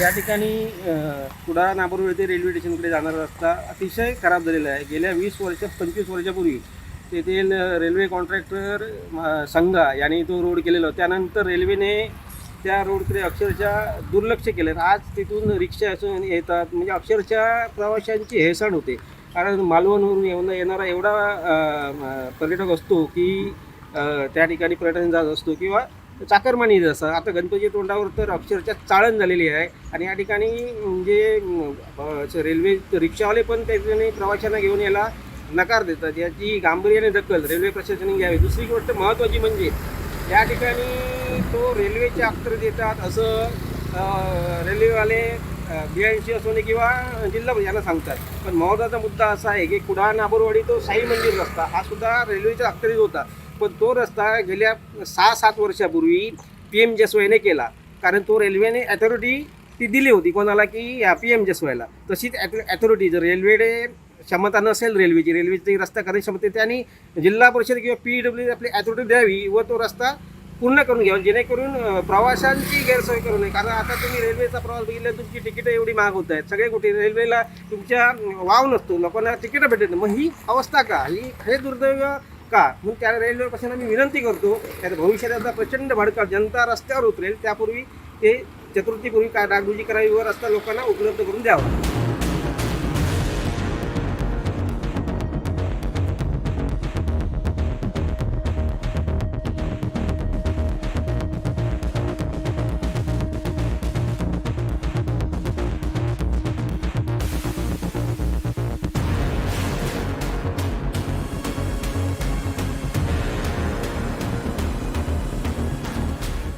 या ठिकाणी कुडा नागपूर येथे रेल्वे स्टेशनकडे जाणारा रस्ता अतिशय खराब झालेला आहे. गेल्या वीस वर्ष पंचवीस वर्षापूर्वी तेथील रेल्वे कॉन्ट्रॅक्टर संघा यांनी तो रोड केलेला त्यानंतर रेल्वेने त्या रोडकडे अक्षरशः दुर्लक्ष केलं. आज तिथून रिक्षा असून येतात. म्हणजे अक्षरशः प्रवाशांची हेळसांड होते. कारण मालवणवरून येऊन येणारा एवढा पर्यटक असतो की त्या ठिकाणी पर्यटन जात असतो किंवा चाकरमानी जसं आता गणपती तोंडावर तर अक्षरशः चाळण झालेली आहे. आणि या ठिकाणी म्हणजे रेल्वे रिक्षावाले पण त्या ठिकाणी प्रवाशांना घेऊन यायला नकार देतात. याची गांभीर्याने दखल रेल्वे प्रशासनाने घ्यावी. दुसरी गोष्ट महत्त्वाची म्हणजे या ठिकाणी तो रेल्वेचे अक्षर देतात असं रेल्वेवाले बी एन सी असो किंवा जिल्हा यांना सांगतात. पण महत्त्वाचा मुद्दा असा आहे की कुडाळ नाबरवाडी तो साई मंदिर रस्ता हा सुद्धा रेल्वेच्या अखत्यारीत होता. पण तो रस्ता गेल्या सहा सात वर्षापूर्वी पी एम जसवायने केला. कारण तो रेल्वेने ॲथॉरिटी ती दिली होती कोणाला की या पी एम जसवायला तशीच ॲथॉरिटी जर रेल्वेने क्षमता नसेल रेल्वेची रेल्वेची रस्ता करण्याची क्षमता त्याने जिल्हा परिषद किंवा पी डब्ल्यू आपली ॲथॉरिटी द्यावी व तो रस्ता पूर्ण करून घ्यावा जेणेकरून प्रवाशांची गैरसोय करू नये. कारण आता तुम्ही रेल्वेचा प्रवास बघितला तुमची तिकीटं एवढी महाग होत आहेत. सगळे कुठे रेल्वेला तुमच्या वाव नसतो. लोकांना तिकीटं भेटत नाही. मग ही अवस्था का? ही हे दुर्दैव का? म्हणून त्या रेल्वे प्रशासनाला मी विनंती करतो त्या भविष्यात आता प्रचंड भडका जनता रस्त्यावर उतरेल त्यापूर्वी ते चतुर्थीपूर्वी काय डागडुजी करावी व रस्ता लोकांना उपलब्ध करून द्यावा.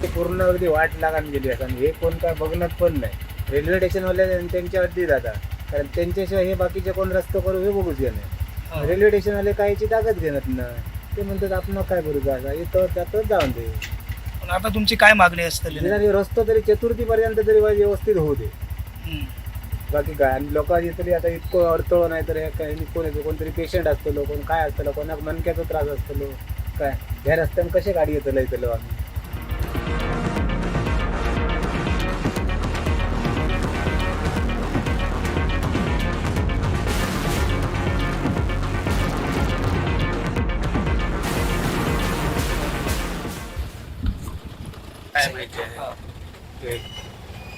ते पूर्ण अगदी वाट लागून गेली आहे आणि हे कोण काय बघणार पण नाही. रेल्वे स्टेशनवाले त्यांच्यावरती जातात. कारण त्यांच्याशिवाय हे बाकीचे कोण रस्ते करू हे बघूच घेणार रेल्वे स्टेशनवाले काहीची ताकद घेणार ना ते म्हणतात आपण काय करू जागा? इथं त्यातच जाऊन दे. पण आता तुमची काय मागणी निदान हे रस्ता तरी चतुर्थीपर्यंत तरी व्यवस्थित होऊ दे. बाकी काय? आणि लोकांची तरी आता इतकं अडथळं नाही तर काही कोण येतो कोणतरी पेशंट असतलो कोण काय असतलो कोणाक मणक्याचा त्रास असतलो काय? ह्या रस्त्यानं कसे गाडी येतलो येतलो आम्ही काय माहिती आहे?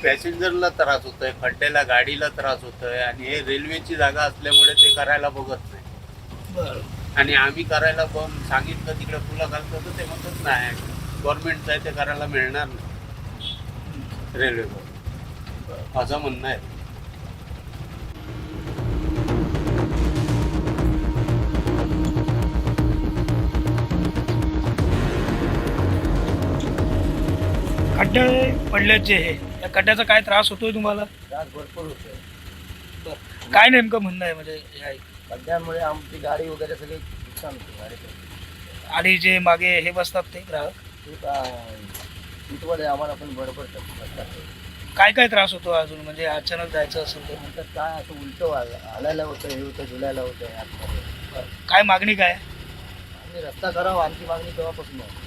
पॅसेंजरला त्रास होतोय खड्ड्याला गाडीला त्रास होतोय आणि हे रेल्वेची जागा असल्यामुळे ते करायला बघत नाही. आणि आम्ही करायला पण सांगितलं तिकडे फुलं घालतो तर ते म्हणतात नाही गव्हर्नमेंटचं आहे ते करायला मिळणार नाही. रेल्वेवर. असं म्हणणं आहे. खड्डे पडलेत जे हे. त्या खड्ड्याचा काय त्रास होतोय तुम्हाला? त्रास भरपूर होतोय. काय नेमकं म्हणणं आहे म्हणजे हे- खड्ड्यामुळे आमची गाडी वगैरे सगळी नुकसान होते गाडीचं आणि जे मागे हे बसतात ते ग्राहक? इथमध्ये आम्हाला पण बरोबर काय काय त्रास होतो अजून? म्हणजे अचानक जायचं असेल तर? काय असं उलटं हालायला होतं हे होतं झुलायला होतं आतमध्ये. काय मागणी काय? आणि रस्ता करावा आमची मागणी तेव्हापासून आहे.